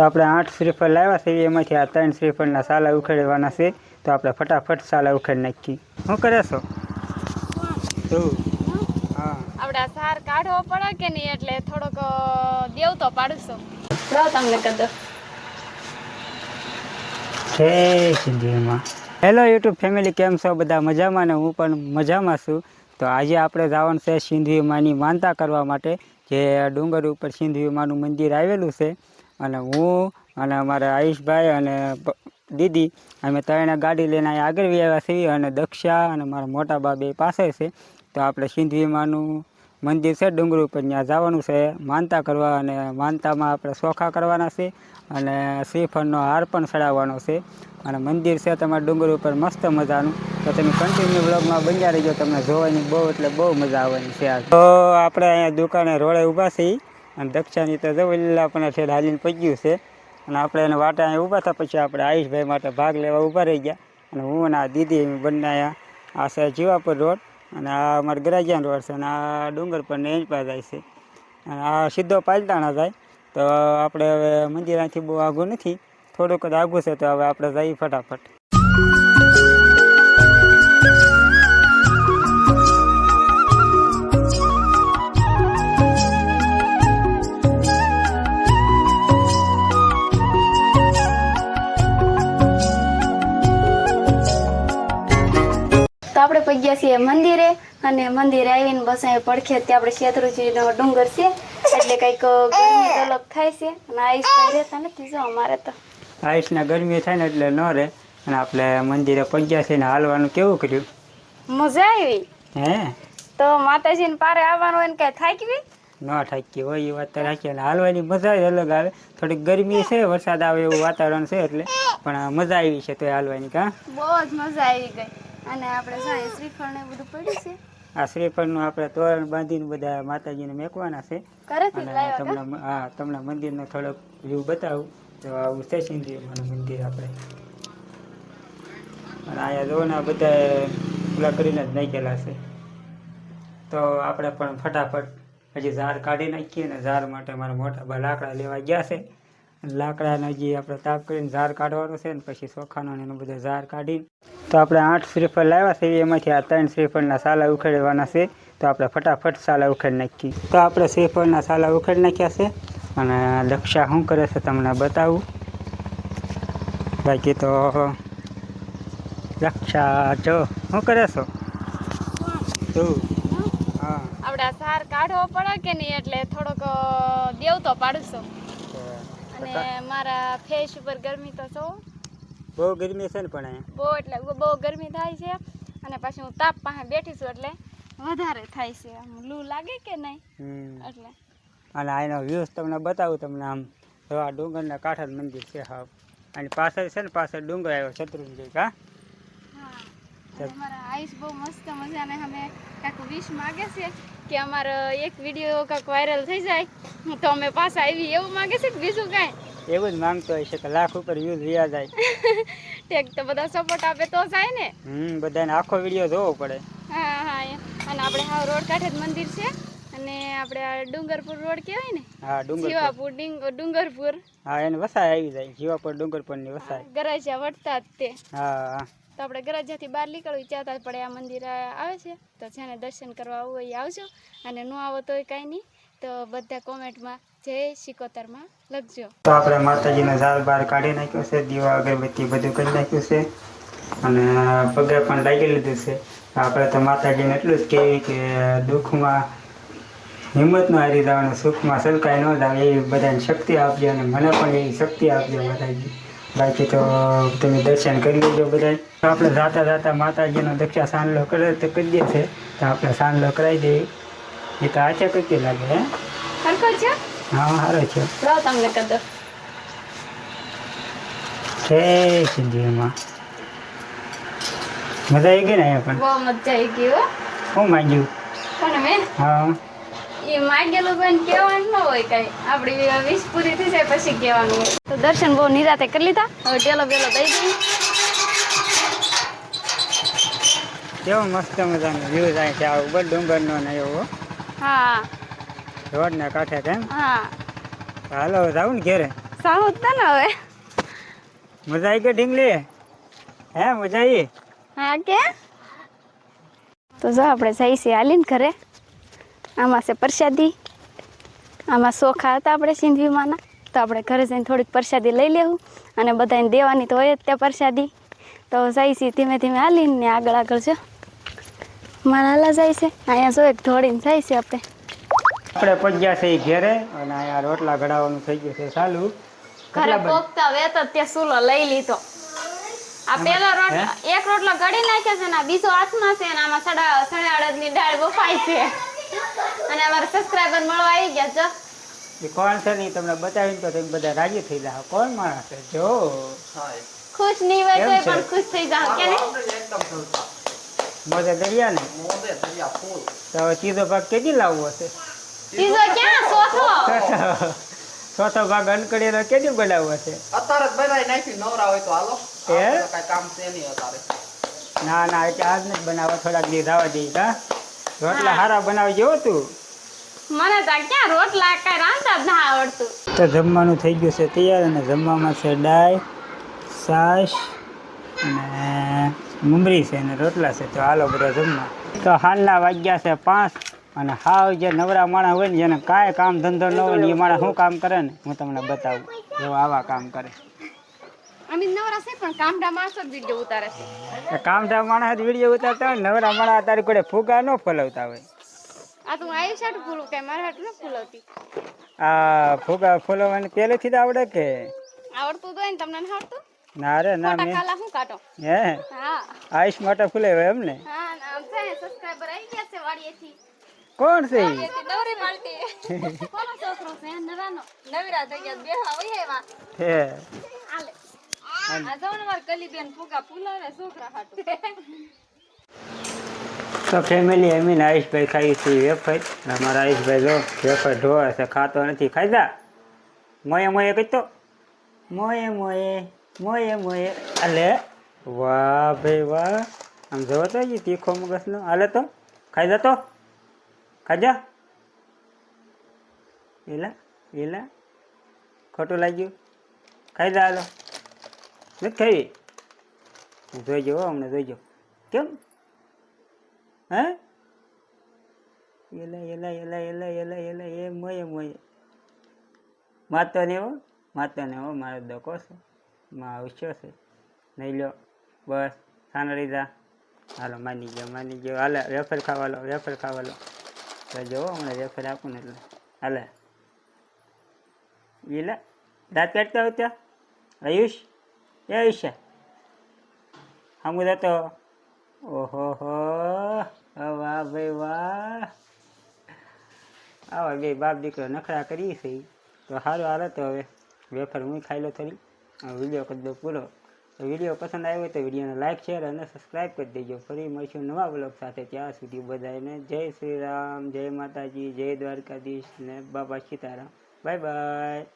તો આપણે આઠ શ્રીફળ લાવ્યા છે એમાંથી આ ત્રણ શ્રીફળના સાલા ઉખેડવાના છે તો આપણે ફટાફટ સાલા ઉખેડી નાખીએ. શું કરે છો? તું. હા. આપણે સાર કાઢવો પડે કે નહીં એટલે થોડોક દેવ તો પાડું લો તમને કદો જય સિંધીમાં હેલો યુટ્યુબ ફેમિલી કેમ છો? બધા મજામાં ને હું પણ મજામાં છું. તો આજે આપણે જવાનું છે સિંધવીમાની માનતા કરવા માટે જે ડુંગર ઉપર સિંધવીમાનું મંદિર આવેલું છે. અને હું અને અમારા આયુષભાઈ અને દીદી, અમે ત્રણે ગાડી લઈને અહીં આગળ વી આવ્યા છીએ અને દક્ષા અને મારા મોટા બા બે પાસે છે. તો આપણે સિંધવી માનું મંદિર છે ડુંગર ઉપર ત્યાં જવાનું છે, માનતા કરવા અને માનતામાં આપણે ચોખા કરવાના છે અને શ્રીફળનો હાર પણ ચડાવવાનો છે. અને મંદિર છે, તમારા ડુંગર ઉપર મસ્ત મજાનું. તો તમે કન્ટિન્યુ બ્લોગમાં બન્યા રહીજો, તમને જોવાની બહુ એટલે બહુ મજા આવવાની છે તો આપણે અહીંયા દુકાને રોડે ઊભા છીએ. અને દક્ષાની તો જવલીલા પણ છે હાલીને પગ્યું છે. અને આપણે એને વાટા અહીંયા ઊભા હતા પછી આપણે આયુષભાઈ માટે ભાગ લેવા ઊભા રહી ગયા. અને હું અને આ દીદી બંને આ છે જીવાપુર રોડ અને આ અમારા ગરાજિયાન રોડ છે અને આ ડુંગર પર ને એંજપા જાય છે. અને આ સીધો પાલતાણા જાય. તો આપણે હવે મંદિર અહીંથી બહુ આઘું નથી. થોડુંક જ આઘું છે તો હવે આપણે જઈએ ફટાફટ. તો આપણે પગ્યા છીએ મંદિરે અને મંદિરે આવીને બસ અહીં પડખે ત્યાં આપણે શેત્રુજીનો ડુંગર છે. એટલે કંઈક ગરમી તલક થાય છે અને આઈસ રહેતા નથી જો અમારે તો. આઈસના ગરમી થાય ને એટલે ન રહે. અને આપણે મંદિરે પગ્યા છે ને હાલવાનું કેવું કર્યું? મજા આવી. હે? તો માતાજીને પારે આવવાનું હોય ને કાંઈ થાકવી ન થાકી હોય એ વાત તો રાખીએ અને હાલવાની મજા જ અલગ આવે. થોડીક ગરમી છે વરસાદ આવે એવું વાતાવરણ છે એટલે. પણ મજા આવી છે તો હાલવાની કાં? બહુ જ મજા આવી ગઈ. અને આપણે સાંઈ શ્રીફળ ને બધું પડ્યું છે. આ શ્રીફળનું આપણે તોરણ બાંધીને બધા માતાજીને મેકવાના છે. અને તમને હા તમને મંદિરનો થોડોક વ્યૂ બતાવું. તો આવું છે સિંધીમાનું મંદિર આપણે. અને અહીંયા જો બધા પેલા કરીને જ નાખેલા છે. તો આપણે પણ ફટાફટ હજી ઝાડ કાઢી નાખીએ ને ઝાડ માટે મારા મોટા બા લાકડા લેવા ગયા છે. અને લાકડાને હજી આપણે તાપ કરીને ઝાડ કાઢવાનું છે ને પછી ચોખાનો એનું બધું ઝાડ કાઢીને તો આપણે આઠ શ્રીફળ લાવ્યા છે એમાંથી આ ત્રણ શ્રીફળના સાલા ઉખેડવાના છે તો આપણે ફટાફટ સાલા ઉખેડી નાખીએ. તો આપણે શ્રીફળના સાલા ઉખેડી નાખ્યા છે અને દક્ષા શું કરે છે તમને બતાવું. બાકી તો દક્ષા જો શું કરે છો? આપણે સાર કાઢવો પડે કે નહીં એટલે થોડોક દેવ તો પાડશો. અને મારા ફેસ ઉપર ગરમી તો છો બહુ ગરમી છે ને પણ અહીંયા? બહુ એટલે બહુ ગરમી થાય છે અને પાછી હું તાપ પાસે બેઠી છું એટલે વધારે થાય છે. આમ લૂ લાગે કે નહીં. એટલે. અને આનો વ્યૂઝ તમને બતાવું તમને આમ. આ ડુંગરના કાંઠા મંદિર છે હા. અને પાછળ છે ને પાછળ ડુંગર આવ્યો શત્રુંજય કા હા? અને મારા આયુષ બહુ મસ્ત મજાને અમે કાંઈક વિશ માગે છે કે અમારો એક વીડિયો કાંઈક વાયરલ થઈ જાય. તો અમે પાછા આવી એવું માગે છે કે બીજું કાંઈ? એવું જ માંગતો હોય છે કે લાખ ઉપર વ્યૂઝ રહ્યા જાય. ટેક તો બધા સપોર્ટ આપે તો જાય ને? હમ બધાને આખો વીડિયો જોવો પડે. હા હા અને આપણે હા રોડ કાંઠે જ મંદિર છે. અને આપણે આ ડુંગરપુર રોડ કહેવાય ને? હા ડુંગરપુર. જીવાપુર ડુંગરપુર. હા એને વસાય આવી જાય. જીવાપુર ડુંગરપુરની વસાય ગરાજા વટતા જ તે. હા હા. તો આપણે ગરાજાથી બહાર નીકળવું ચાહતા જ પડે આ મંદિર આવે છે. તો જેને દર્શન કરવા આવવું હોય એ આવજો. અને ન આવો તોય કાંઈ નહીં. તો બધા કોમેન્ટમાં જય શિકોતરમાં લખજો. તો આપણે માતાજીનો ઝાડ બહાર કાઢી નાખ્યો છે દીવા અગરબત્તી બધું કરી નાખ્યું છે અને પગે પણ લાગી લીધું છે. આપણે તો માતાજીને એટલું જ કહેવી કે દુઃખમાં હિંમત ન હારી જવાનું સુખમાં સલકાઈ ન જાવ એવી બધાને શક્તિ આપજો અને મને પણ એવી શક્તિ આપજો માતાજી. બાકી તો તમે દર્શન કરી લેજો બધા તો આપણે જાતા જાતા માતાજીનો દક્ષા સાંડલો કરે તો કરી દે છે. તો આપણે સાંજલો કરાવી દઈએ. એ તો આચે કઈ લાગે હે? હા સારો છે. લો તમને કદો જય સિંધીમાં મજા આવી ગઈ ને અહીંયા પણ? બહુ મજા આવી ગઈ હો. શું માંગ્યું? પણ મેં હા. એ માગેલું કોઈને કહેવાનું ન હોય કાંઈ. આપણી વીસ પૂરી થઈ જાય પછી કહેવાનું હોય. તો દર્શન બહુ નિરાતે કરી લીધા. હવે ટેલો બેલો દઈ દઈએ કેવો મસ્ત મજાનો વ્યૂ જાય છે આ ઉપર ડુંગરનો ને એવો હા. રોડના કાંઠે કેમ હા. હાલો જાઉં ને ઘેરે. સાહુ તા ને હવે? મજા આવી ગઈ ઢીંગલી? હે મજા આવી હા કે? તો જો આપણે જઈ છીએ હાલીને ઘરે. આમાં છે પ્રસાદી. આમાં સોખા હતા આપણે સિંધવીમાંના. તો આપણે ઘરે જઈને થોડીક પ્રસાદી લઈ લેવું. અને બધાને દેવાની તો હોય જ ત્યાં પ્રસાદી. તો જાય છે ધીમે ધીમે હાલીને ને આગળ આગળ છે મારા હાલા જાય છે. અહીંયા જો એક ધોળીને જાય છે આપણે. આપણે પગ્યા છે ઘેરે અને અહીંયા રોટલા ઘડાવાનું થઈ ગયું છે ચાલુ. ઘરે પોગતા વેત જ સુલો લઈ લીધો. આ પેલો રોટલો એક રોટલો ઘડી નાખ્યો છે ને બીજો હાથમાં છે ને આમાં સડા સડા અડદની દાળ બફાઈ છે. અને અમારા સબસ્ક્રાઇબર મળવા આવી ગયા જો. એ કોણ છે ને તમને બતાવીને તો તમે બધા રાજી થઈ જાવ કોણ માણસ છે? જો. ખુશ નહીં હોય તો પણ ખુશ થઈ જાવ કે નહીં? મોજે દરિયા ને? તો ચીજો ભાગ કેટલી લાવવો હશે? બીજો ક્યાં ચોથો ચોથો ભાગ અનકડીનો કેદી બનાવવો છે? અત્યારે જ બનાવી નાખ્યું નવરા હોય તો હાલો. હે? આપણે કામ છે નહીં અત્યારે. ના ના એટલે આજ નથી બનાવો થોડાક દી રાવા દઈ હા. રોટલા હારા બનાવી જેવો તું. મને તો ક્યાં રોટલા કઈ રાંધતા જ ના આવડતું. તો જમવાનું થઈ ગયું છે તૈયાર અને જમવામાં છે ડાય છાશ અને મુમરી છે અને રોટલા છે. તો હાલો બધા જમવા. તો હાલના વાગ્યા છે પાંચ. અને હાવ જે નવરા માણસ હોય ને જેને કાંઈ કામ ધંધો ન હોય ને એ માણસ શું કામ કરે ને? હું તમને બતાવું. જો આવા કામ કરે. અમે નવરા છે પણ કામડા માણસો જ વીડિયો ઉતારે છે. એ માણસ જ વીડિયો ઉતારતા હોય ને નવરા માણસ તારી કોઈ ફુગા ન ફલાવતા હોય. આ તું આવી શાટ પૂરું કઈ મારા હાટ ન ફૂલવતી. આ ફુગા ફોલવાની પહેલેથી જ આવડે કે? આવડતું તો ને તમને ન આવડતું? ના રે ના મેં. કાલા શું કાઢો? હે? હા. આયુષ માટે ફૂલે એમ ને હા આમ છે સબસ્ક્રાઇબર આવી ગયા છે વાડીએથી. કોણ છે ઈ? નવરી માલતી કોનો છોકરો છે નવાનો નવીરા થઈ ગયા બે હોય એવા હે હાલે આ જવણ માર કલીબેન ફુગા ફૂલાવે છોકરા હાટુ તો ફેમિલી એમીને આયુષભાઈ ખાઈ છે વેફર અને અમારા આયુષભાઈ જો વેફર ઢોળે છે ખાતો નથી. ખાઈ જા. મોયે મોયે કહેતો મોયે મોયે મોયે મોયે અલે વાહ ભાઈ વાહ. આમ જોવો તો ઈ તીખો મગજનો. હાલે તો. ખાઈ જતો ખાઈ જા એલા એલા. ખોટું લાગ્યું. ખાઈ જા હાલો. નથી ખાવી જોઈજો હો અમને જોઈજો કેમ? હે? એલા એલા એલા એલા એલા એલા એ મોયે મોયે માતો ને હો માતો ને હો. મારો દકો છે. માં આવશ્યો છે. નહીં લ્યો. બસ સાના રીધા હાલો, માની ગયો માની ગયો. હાલે વેફર ખાવા લો વેફર ખાવા લો. તો જોવો હમણાં વેફર આપું ને એટલે હાલે એલા દાંત કાઢતા હોય ત્યાં આયુષ એ આયુષ્ય હમું તો ઓહો હો વાહ ભાઈ વાહ આવા બે બાપ દીકરો નખરા કરી છે તો સારું હાલો તો હવે વેફર હું ખાઈ લો થોડી વીડિયો કરી દો પૂરો તો વીડિયો પસંદ આવ્યો હોય તો વિડીયોને લાઇક શેર અને સબસ્ક્રાઈબ કરી દેજો. ફરી મળીશું નવા બ્લોગ સાથે. ત્યાં સુધી બધાને જય શ્રી રામ, જય માતાજી, જય દ્વારકાધીશ ને બાબા સીતારામ. Bye bye.